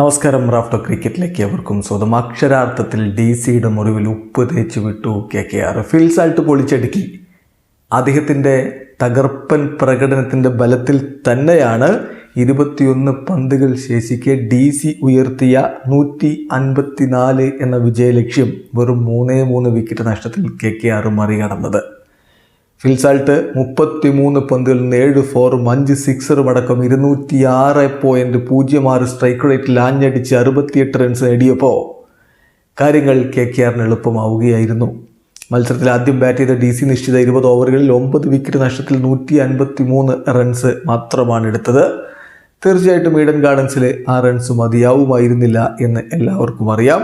നമസ്കാരം റാഫ്റ്റോ ക്രിക്കറ്റിലേക്ക് അവർക്കും സ്വന്തം അക്ഷരാർത്ഥത്തിൽ ഡി സിയുടെ മുറിവിൽ ഉപ്പ് തേച്ച് വിട്ടു K K R. Phil Salt പൊളിച്ചടുക്കി. അദ്ദേഹത്തിന്റെ തകർപ്പൻ പ്രകടനത്തിന്റെ ബലത്തിൽ തന്നെയാണ് ഇരുപത്തിയൊന്ന് പന്തുകൾ ശേഷിക്കെ ഡി സി ഉയർത്തിയ നൂറ്റി അൻപത്തിനാല് എന്ന വിജയലക്ഷ്യം വെറും മൂന്നേ മൂന്ന് വിക്കറ്റ് നഷ്ടത്തിൽ കെ കെ ആർ മറികടന്നത്. ഫിൽസാൾട്ട് മുപ്പത്തി മൂന്ന് പന്തുകളിൽ നിന്ന് ഏഴ് ഫോറും അഞ്ച് സിക്സറും അടക്കം ഇരുന്നൂറ്റി ആറ് പോയിന്റ് പൂജ്യം ആറ് സ്ട്രൈക്ക് റേറ്റിൽ ആഞ്ഞടിച്ച് അറുപത്തിയെട്ട് റൺസ് നേടിയപ്പോൾ കാര്യങ്ങൾ കെ കെ ആറിന് എളുപ്പമാവുകയായിരുന്നു. മത്സരത്തിൽ ആദ്യം ബാറ്റ് ചെയ്ത ഡി സി നിശ്ചിത ഇരുപത് ഓവറുകളിൽ ഒമ്പത് വിക്കറ്റ് നഷ്ടത്തിൽ നൂറ്റി അൻപത്തി മൂന്ന് റൺസ് മാത്രമാണ് എടുത്തത്. തീർച്ചയായിട്ടും ഈഡൻ ഗാർഡൻസിൽ ആ റൺസ് മതിയാവുമായിരുന്നില്ല എന്ന് എല്ലാവർക്കും അറിയാം.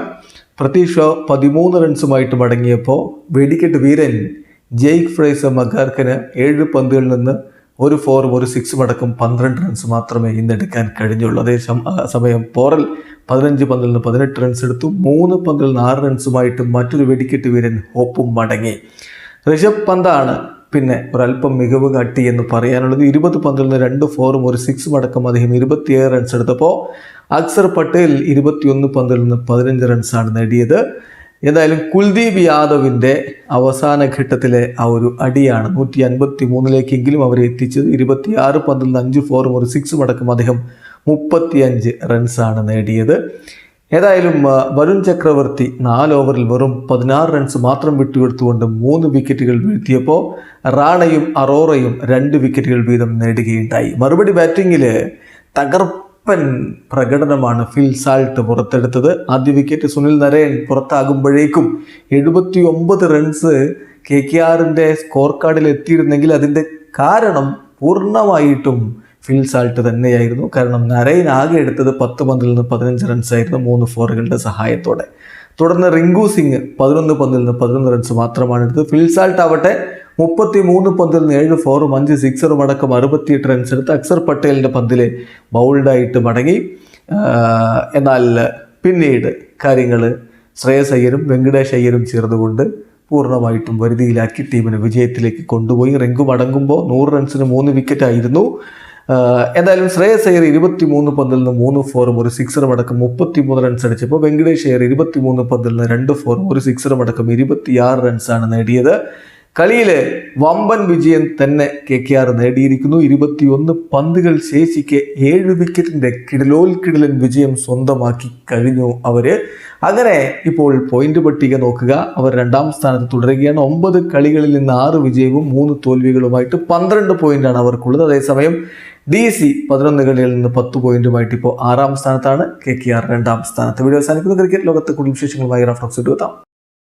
പ്രതീക്ഷ പതിമൂന്ന് റൺസുമായിട്ട് മടങ്ങിയപ്പോൾ വെടിക്കെട്ട് വീരൻ ജെയ്ക്ക് ഫ്രൈസ മഗാർക്കിന് ഏഴ് പന്തുകളിൽ നിന്ന് ഒരു ഫോറും ഒരു സിക്സും അടക്കം പന്ത്രണ്ട് റൺസ് മാത്രമേ ഇന്ന് എടുക്കാൻ കഴിഞ്ഞുള്ളൂ. അതേ സമയം പോറൽ പതിനഞ്ച് പന്തിൽ നിന്ന് പതിനെട്ട് റൺസ് എടുത്തു. മൂന്ന് പന്തിൽ നിന്ന് ആറ് റൺസുമായിട്ട് മറ്റൊരു വെടിക്കെട്ട് വീരൻ ഹോപ്പും മടങ്ങി. ഋഷഭ് പന്താണ് പിന്നെ ഒരല്പം മികവ് കാട്ടി എന്ന് പറയാനുള്ളത്. ഇരുപത് പന്തിൽ നിന്ന് രണ്ട് ഫോറും ഒരു സിക്സും അടക്കം അദ്ദേഹം ഇരുപത്തിയേഴ് റൺസ് എടുത്തപ്പോൾ അക്സർ പട്ടേൽ ഇരുപത്തിയൊന്ന് പന്തിൽ നിന്ന് പതിനഞ്ച് റൺസാണ് നേടിയത്. എന്തായാലും കുൽദീപ് യാദവിന്റെ അവസാന ഘട്ടത്തിലെ ആ ഒരു അടിയാണ് നൂറ്റി അൻപത്തി മൂന്നിലേക്കെങ്കിലും അവരെ എത്തിച്ചത്. ഇരുപത്തിയാറ് പന്തിൽ നിന്ന് അഞ്ച് ഫോറും ഒരു സിക്സും അടക്കം അദ്ദേഹം മുപ്പത്തിയഞ്ച് റൺസാണ് നേടിയത്. ഏതായാലും വരുൺ ചക്രവർത്തി നാല് ഓവറിൽ വെറും പതിനാറ് റൺസ് മാത്രം വിട്ടുകൊടുത്തുകൊണ്ട് മൂന്ന് വിക്കറ്റുകൾ വീഴ്ത്തിയപ്പോൾ റാണയും അറോറയും രണ്ട് വിക്കറ്റുകൾ വീതം നേടുകയുണ്ടായി. മറുപടി ബാറ്റിങ്ങിൽ തകർപ്പൻ പ്രകടനമാണ് ഫിൽ സാൾട്ട് പുറത്തെടുത്തത്. ആദ്യ വിക്കറ്റ് സുനിൽ നരയൻ പുറത്താകുമ്പോഴേക്കും എഴുപത്തി ഒമ്പത് റൺസ് കെ കെ ആറിന്റെ സ്കോർ കാർഡിൽ എത്തിയിരുന്നെങ്കിൽ അതിന്റെ കാരണം പൂർണമായിട്ടും ഫിൽ സാൾട്ട് തന്നെയായിരുന്നു. കാരണം നരയൻ ആകെ എടുത്തത് പത്ത് പന്തിൽ നിന്ന് പതിനഞ്ച് റൺസായിരുന്നു മൂന്ന് ഫോറുകളുടെ സഹായത്തോടെ. തുടർന്ന് റിങ്കു സിംഗ് പതിനൊന്ന് പന്തിൽ നിന്ന് പതിനൊന്ന് റൺസ് മാത്രമാണ് എടുത്തത്. ഫിൽ സാൾട്ട് ആവട്ടെ. മുപ്പത്തി മൂന്ന് പന്തിൽ നിന്ന് ഏഴ് ഫോറും അഞ്ച് സിക്സറും അടക്കം അറുപത്തിയെട്ട് റൺസ് എടുത്ത് അക്സർ പട്ടേലിന്റെ പന്തിൽ ബൗൾഡായിട്ട് മടങ്ങി. എന്നാൽ പിന്നീട് കാര്യങ്ങൾ ശ്രേയസ് അയ്യരും വെങ്കടേഷ് അയ്യരും ചേർന്നുകൊണ്ട് പൂർണമായിട്ടും വരുതിയിലാക്കി ടീമിനെ വിജയത്തിലേക്ക് കൊണ്ടുപോയി. റിങ്കു മടങ്ങുമ്പോൾ നൂറ് റൺസിന് മൂന്ന് വിക്കറ്റായിരുന്നു എന്തായാലും ശ്രേയസ് അയ്യർ ഇരുപത്തി മൂന്ന് പന്തിൽ നിന്ന് മൂന്ന് ഫോറും ഒരു സിക്സറും അടക്കം മുപ്പത്തി മൂന്ന് റൺസ് അടിച്ചപ്പോൾ വെങ്കടേഷ് അയ്യർ ഇരുപത്തി മൂന്ന് പന്തിൽ നിന്ന് രണ്ട് ഫോറും ഒരു സിക്സറും അടക്കം ഇരുപത്തിയാറ് റൺസാണ് നേടിയത്. കളിയിലെ വമ്പൻ വിജയം തന്നെ കെ കെ ആർ നേടിയിരിക്കുന്നു. ഇരുപത്തിയൊന്ന് പന്തുകൾ ശേഷിക്കെ ഏഴ് വിക്കറ്റിന്റെ കിടലോൽക്കിടലൻ വിജയം സ്വന്തമാക്കി കഴിഞ്ഞു അവർ. അങ്ങനെ ഇപ്പോൾ പോയിന്റ് പട്ടിക നോക്കുക. അവർ രണ്ടാം സ്ഥാനത്ത് തുടരുകയാണ്. ഒമ്പത് കളികളിൽ നിന്ന് ആറ് വിജയവും മൂന്ന് തോൽവികളുമായിട്ട് പന്ത്രണ്ട് പോയിന്റാണ് അവർക്കുള്ളത്. അതേസമയം ഡി സി പതിനൊന്ന് കളികളിൽ നിന്ന് പത്ത് പോയിന്റുമായിട്ട് ഇപ്പോൾ ആറാം സ്ഥാനത്താണ്. കെ കെ ആർ രണ്ടാം സ്ഥാനത്ത്. വീഡിയോ അവസാനിക്കുന്നത് ക്രിക്കറ്റ് ലോകത്ത് കൂടുതൽ വിശേഷങ്ങളുമായി റഫ്ലക്സ് എടുത്താം